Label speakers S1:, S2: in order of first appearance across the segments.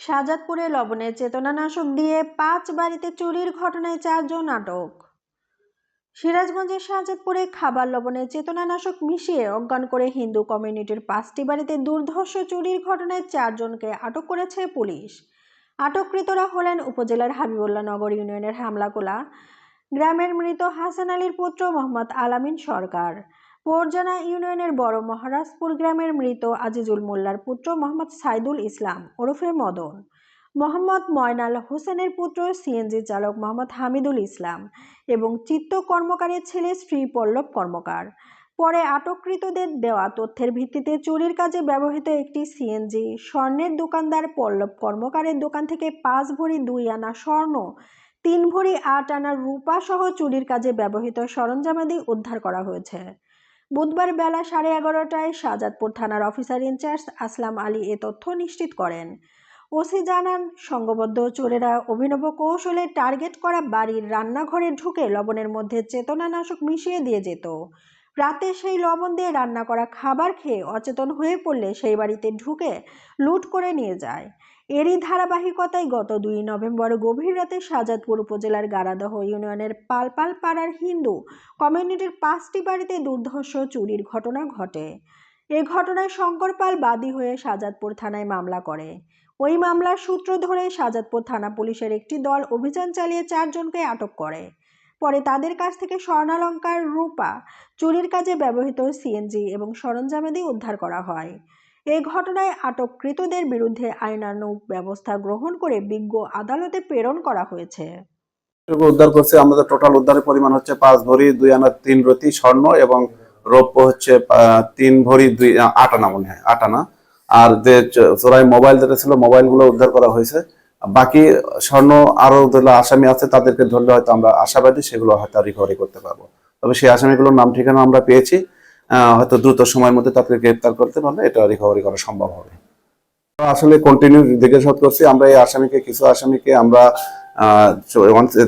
S1: শাহজাদপুরে লবণের চেতনানাশক দিয়ে পাঁচ বাড়িতে চুরির ঘটনায় চারজন আটক। সিরাজগঞ্জের শাহজাদপুরে খাবার লবণে চেতনানাশক মিশিয়ে অজ্ঞান করে হিন্দু কমিউনিটির পাঁচটি বাড়িতে দুর্ধর্ষ চুরির ঘটনায় চারজনকে আটক করেছে পুলিশ। আটককৃতরা হলেন উপজেলার হাবিবুল্লাহ নগর ইউনিয়নের হামলাকোলা, গ্রামের মৃত হাসান আলীর পুত্র মোহাম্মদ আলামিন সরকার। পোরজানা ইউনিয়নের বড় মহারাজপুর গ্রামের মৃত আজিজুল মোল্লার পুত্র মোহাম্মদ সাইদুল ইসলাম ওরফে মদন, মোহাম্মদ ময়নাল হোসেনের পুত্র সিএনজি চালক মোহাম্মদ হামিদুল ইসলাম এবং চিত্ত কর্মকারের ছেলে শ্রী পল্লব কর্মকার। পরে আটককৃতদের দেওয়া তথ্যের ভিত্তিতে চুরির কাজে ব্যবহৃত একটি সিএনজি স্বর্ণের দোকানদার পল্লব কর্মকারের দোকান থেকে পাঁচ ভরি দুই আনা স্বর্ণ, তিন ভরি আট আনা রূপা সহ চুরির কাজে ব্যবহৃত সরঞ্জামাদি উদ্ধার করা হয়েছে। বুধবার বেলা সাড়ে এগারোটায় শাহজাদপুর থানার officer in charge Aslam Ali এ তথ্য নিশ্চিত করেন। ওসি জানান সংঘবদ্ধ চোরেরা অভিনব কৌশলে টার্গেট করা বাড়ির রান্নাঘরে ঢুকে লবণের মধ্যে চেতনানাশক মিশিয়ে দিয়ে যেত। রাতে সেই লবণ দিয়ে রান্না করা খাবার খেয়ে অচেতন হয়ে পড়লে সেই বাড়িতে ঢুকে লুট করে নিয়ে যায়। এরই ধারাবাহিকতায় গত দুই নভেম্বর গভীর রাতে শাহজাদপুর উপজেলার গারাদহ ইউনিয়নের পালপাল পাড়ার হিন্দু কমিউনিটির পাঁচটি বাড়িতে দুর্ধর্ষ চুরির ঘটনা ঘটে। এ ঘটনায় শঙ্কর পাল বাদী হয়ে শাহজাদপুর থানায় মামলা করে। ওই মামলার সূত্র ধরে শাহজাদপুর থানা পুলিশের একটি দল অভিযান চালিয়ে চারজনকে আটক করে। পরে তাদের কাছ থেকে স্বর্ণালঙ্কার রূপা চুরির কাজে ব্যবহৃত সিএনজি এবং সরঞ্জামাদি উদ্ধার করা হয়। এই ঘটনায় আটককৃতদের বিরুদ্ধে আইনানুগ ব্যবস্থা গ্রহণ করে বিজ্ঞ আদালতে প্রেরণ করা হয়েছে।
S2: উদ্ধার করছে, আমাদের টোটাল উদ্ধারের পরিমাণ হচ্ছে পাঁচ ভরি, দুই আনা তিন রতি স্বর্ণ এবং রৌপ্য হচ্ছে তিন ভরি দুই আট আনা মনে হয়, আট আনা। আর যে চোরাই মোবাইল যেটা ছিল মোবাইলগুলো উদ্ধার করা হয়েছে। বাকি স্বর্ণ আরও যেগুলো আসামি আছে, তাদেরকে ধরলে হয়তো আমরা আশাবাদী, সেগুলো হয়তো রিকভারি করতে পারব। তবে সেই আসামিগুলোর নাম ঠিকানা আমরা পেয়েছি। হয়তো দ্রুত সময়ের মধ্যে তাদেরকে গ্রেপ্তার করতে পারলে এটা রিকভারি করা সম্ভব হবে। আসলে কন্টিনিউ জিজ্ঞাসাবাদ করছি, আমরা এই আসামিকে, কিছু আসামিকে আমরা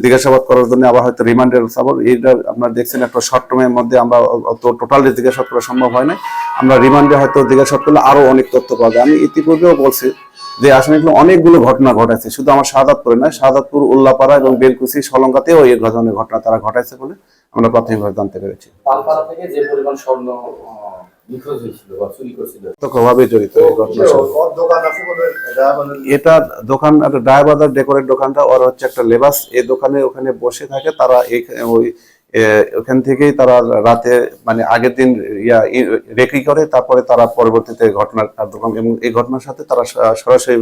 S2: জিজ্ঞাসাবাদ করার জন্য আবার হয়তো রিমান্ডের সাবর এইটা আপনারা দেখছেন একটা শর্ট টার্মের মধ্যে আমরা অত টোটালি জিজ্ঞাসাবাদ করা সম্ভব হয় না আমরা রিমান্ডে হয়তো জিজ্ঞাসাবাদ করলে আরও অনেক তথ্য যায়। আমি ইতিপূর্বেও বলছি যে আসামিগুলো অনেকগুলো ঘটনা ঘটাইছে শুধু আমার শাহাদাতপুরে নয় শাহাদাতপুর উল্লাপাড়া এবং বেলকুচি সলঙ্কাতেও এই ধরনের ঘটনা তারা ঘটাইছে বলে আমরা প্রাথমিকভাবে জানতে পেরেছি।
S3: থেকে যে পরিমাণ স্বর্ণ
S4: এটা
S2: দোকান একটা ডায়াবাজার ডেকোরেট দোকানটা ওর হচ্ছে একটা লেবাস। এই দোকানে ওখানে বসে থাকে তারা ওই ওখান থেকেই তারা রাতে মানে আগের দিন, ইয়া রেকি করে, তারপরে তারা পরবর্তীতে ঘটনার কার্যক্রম এবং এই ঘটনার সাথে তারা সরাসরি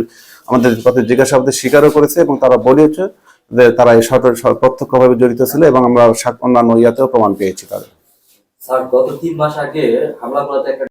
S2: আমাদের কথা জিজ্ঞাসাবাদের স্বীকারও করেছে এবং তারা বলেছে যে তারা এই সরকার প্রত্যক্ষভাবে জড়িত ছিল এবং আমরা অন্যান্য ইয়াতেও প্রমাণ পেয়েছি তাদের।
S3: স্যার, গত তিন মাস আগে হামলা করাতে